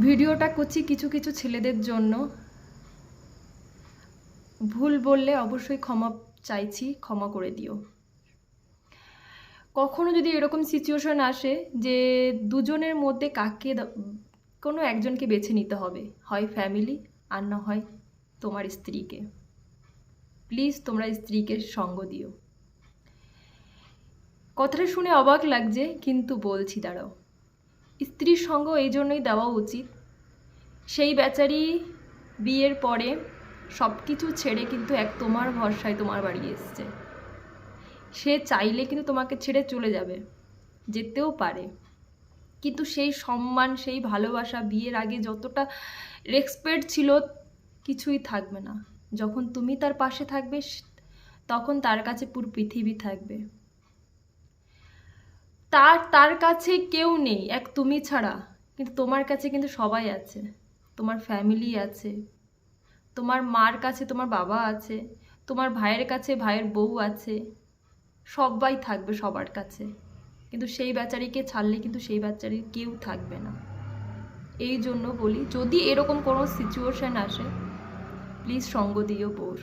ভিডিওটা করছি কিছু কিছু ছেলেদের জন্য। ভুল বললে অবশ্যই ক্ষমা চাইছি, ক্ষমা করে দিও। কখনো যদি এরকম সিচুয়েশন আসে যে দুজনের মধ্যে কাকে কোনো একজনকে বেছে নিতে হবে, হয় ফ্যামিলি আর না হয় তোমার স্ত্রীকে। প্লিজ তোমরা স্ত্রীকে সঙ্গ দিও। কথাটা শুনে অবাক লাগছে, কিন্তু বলছি, দাঁড়াও। স্ত্রীর সঙ্গ এই জন্যই দেওয়া উচিত। সেই বেচারি বিয়ের পরে সব কিছু ছেড়ে কিন্তু এক তোমার ভরসায় তোমার বাড়ি এসছে। সে চাইলে কিন্তু তোমাকে ছেড়ে চলে যাবে, যেতেও পারে। কিন্তু সেই সম্মান, সেই ভালোবাসা বিয়ের আগে যতটা রেসপেক্ট ছিল কিছুই থাকবে না। যখন তুমি তার পাশে থাকবে, তখন তার কাছে পুরো পৃথিবী থাকবে। তার তার কাছে কেউ নেই, এক তুমি ছাড়া। কিন্তু তোমার কাছে কিন্তু সবাই আছে। তোমার ফ্যামিলি আছে। তোমার মার কাছে তোমার বাবা আছে। তোমার ভাইয়ের কাছে ভাইয়ের বউ আছে। সবাই থাকবে সবার কাছে। কিন্তু সেই বেচারিকে ছাড়লে কিন্তু সেই বেচারির কেউ থাকবে না। এই জন্য বলি, যদি এরকম কোনো সিচুয়েশান আসে প্লিজ সঙ্গ দিও বোর